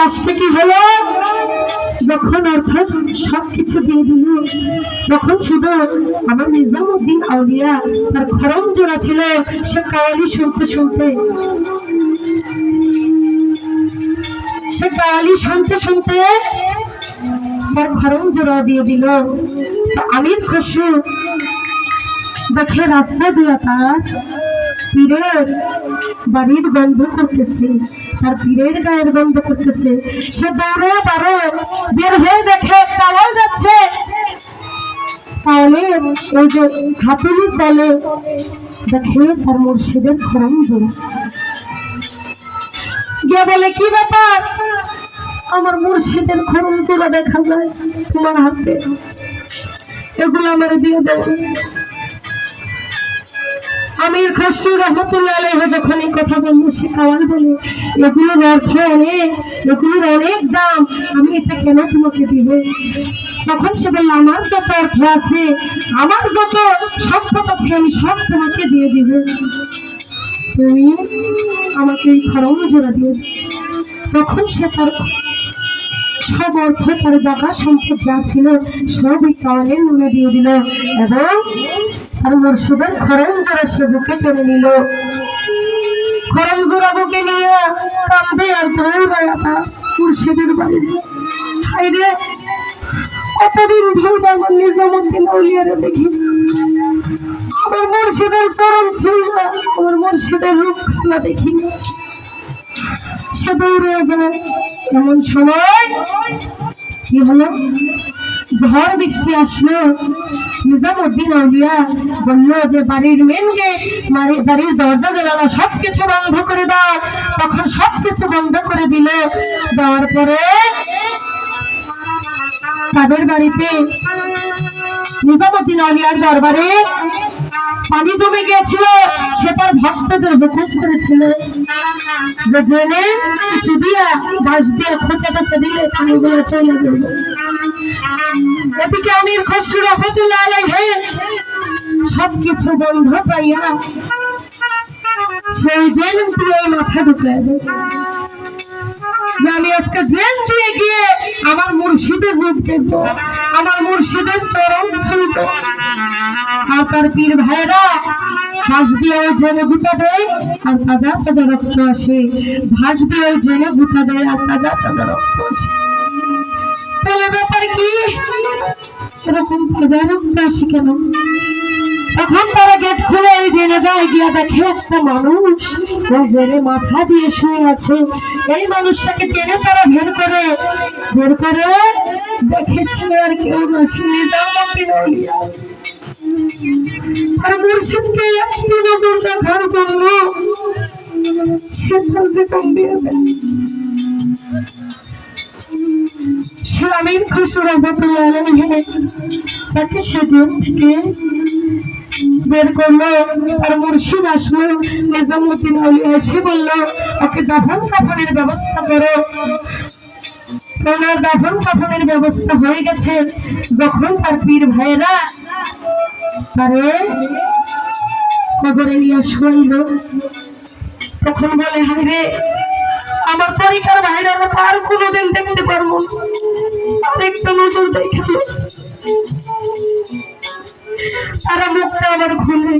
লাস্টে কি হলো? যখন অর্থাৎ সবকিছু দিয়ে দিল, তখন শুধু আমার নিজামুদ্দিন আউলিয়া, তার খরম জোড়া ছিল সে কায়ালি শুনতে শুনতে সে কায়ালি শুনতে শুনতে তার খরম জোড়া দিয়ে দিল। আমির খসু দেখে রাস্তা দিয়া তার পীরের বাড়ির বন্ধ করতেছে, তার পীরের গায়ের বন্ধ করতেছে। সে দৌড়ে বারো, বের হয়ে দেখে পাওয়া যাচ্ছে। তাহলে ওই যে হাতুড়ি তলে দেখে তার মুর্শিদের খরম গিয়ে বলে, কি ব্যাপার? আমার মুর্শিদের খরম জোড়া দেখা যায় তোমার হাতে এগুলো আমার দিয়ে দেবো আমির খসরু রহমতুল্লাহ যখন এই কথা বলল, সে কাওয়াল বলে এগুলোর অর্থ অনেক এগুলোর অনেক দাম, আমি এটা কেন তোমাকে দিব তখন সে বলল, আমার যত অর্থ আছে, আমার যত সম্পদ আছে, আমি সব তোমাকে দিয়ে দিব তুমি আমাকে এই খরম জোড়া দিয়ে দিও। তখন সে তার সব অর্থ তার জায়গা সম্পদ যা ছিল সব এই কাওয়ালের দিয়ে দিল এবং আর মুর্শিদের খরম জোড়া সে বুকে টেনে নিল। খরম জোড়া বুকে নিয়ে কাঁদবে আর দৌড়ায় আবার মুর্শিদের বাড়িতে হাই কতদিন ধরে আমার নিজামুদ্দিন আউলিয়ারে দেখি। আমার মুর্শিদের চরণ ছিল আমার মুর্শিদের রূপ খেলা দেখি। সে দৌড়ে যায় এমন সময় কি হলো? ঝড় বৃষ্টি আসলো। নিজামুদ্দিন আউলিয়া বলল যে, বাড়ির মেন গেট বাড়ির দরজা, জানালা সব কিছু বন্ধ করে দাও। তখন সব কিছু বন্ধ করে দিল। দেওয়ার পরে তাদের বাড়িতে নিজামুদ্দিন আউলিয়ার দরবারে পানি জমে গিয়েছিল। সে তার ভক্তদের হুকুম করেছিল। জেনে কিছু দিয়া খোঁচা টোচা দিলে পানিগুলো চলে যাবে। এদিকে আমির খসরু রহমতুল্লাহ সবকিছু বন্ধ পাইয়া সেই জেন দিয়ে মাথা যে আমি আজকে জেন দিয়ে গিয়ে আমার মুর্শিদের রূপ দেখব, আমার মুর্শিদের চরম ছুঁব আর পীর ভাইরা ঘাস দিয়ে ওই জেনে গুতা দেয়, আর তাজা তাজা রক্ত আসে। ঘাস দিয়ে ওই জেনে গুতা দেয়, আর তাজা তাজা রক্ত আসে। তাহলে ব্যাপার কি? এরকম তাজা রক্ত আসে কেন? এখন তারা গেট খুলে এই জেনে যায় গিয়া দেখে একটা মানুষ ওই জেনে মাথা দিয়ে শুয়ে আছে। এই মানুষটাকে টেনে তারা বের করে বের করে দেখে সে আর কেউ না শুনে আর সে স্বামীর খুশি রহমতুল্লাহ তাকে সেদিন থেকে বের করল আর মুর্শিদ আসলো নিজামুদ্দিন আলী এসে বলল, ওকে দাফন কাফনের ব্যবস্থা করো। ওনার দাফন কাফনের ব্যবস্থা হয়ে গেছে। যখন তার পীর ভাইয়েরা তারে কবরে নিয়ে শুয়াইল তখন বলে হাই রে, আমার পরিকার ভাইরা তো আর কোনোদিন দেখতে পারব না। আর নজর দেখে তারা মুখটা আবার খুলে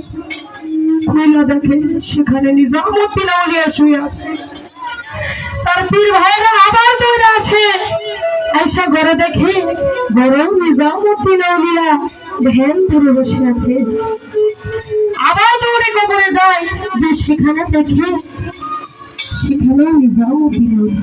খুলে দেখে সেখানে নিজামুদ্দিন আউলিয়া শুয়ে আছে। তার পীর ভাইরা আবার দৌড়ে আসে। আয়সা ঘরে দেখে বরং নিজামুদ্দিন আউলিয়া ধ্যান ধরে বসে আছে। আবার দৌড়ে কবরে যায়। সেখানে দেখে সেখানে নিজামুদ্দিন আউলিয়া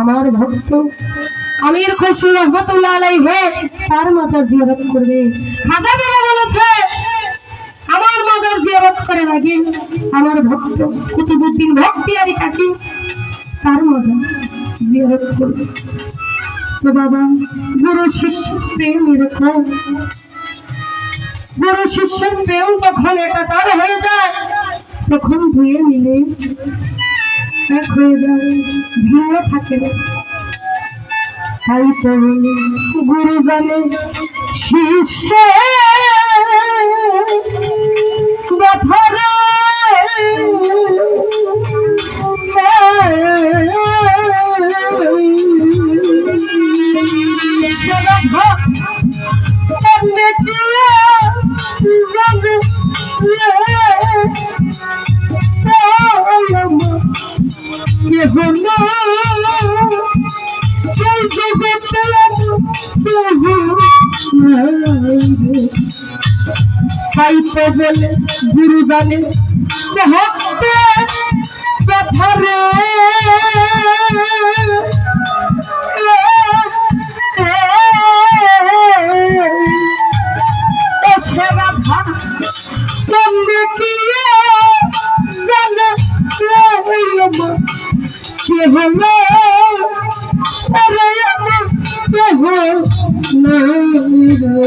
আমার ভক্ত। আমির খুশি রহমতুল্লাহ আলাইহি তার মাজার জিয়ারত করবে। খাজা বাবা বলেছে, আমার মাজার জিয়ারত করার আগে আমার ভক্ত, কুতুবুদ্দিন ভক্তিয়ারি কাকি তার মাজার জিয়ারত করবে। তো বাবা, গুরু শিষ্য প্রেম এরকম। গুরু শিষ্যের প্রেম যখন একাকার হয়ে যায়, তখন দুয়ে মিলে এক হয়ে যায় ভিড়ে থাকে তাই তো গুরু জানে শিষ্য ব্যথারে খাইতে বলে গুরু জানে ব্যথারে কে হলো আরে আমার কেহ নাই রে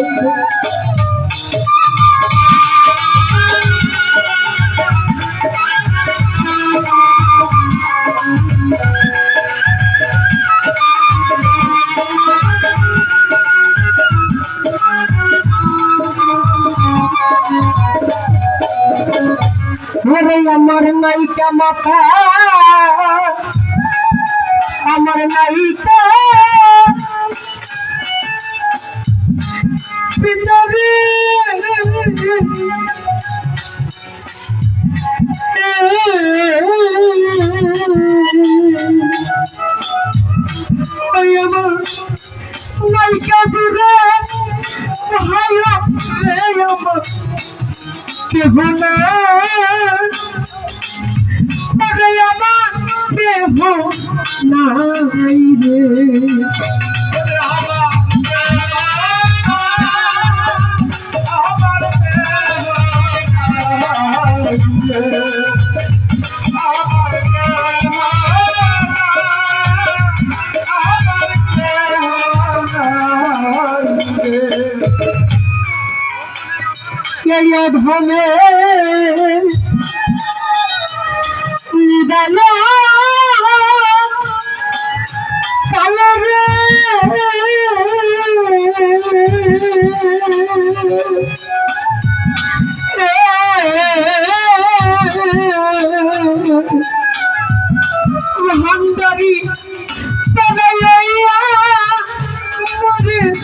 ওরে আমার নাইকা মাথা আমার নাইকা পিতারে ওই আমার নাইকা জুড়ে ভাই আমার নাই রে ধনে? নিদান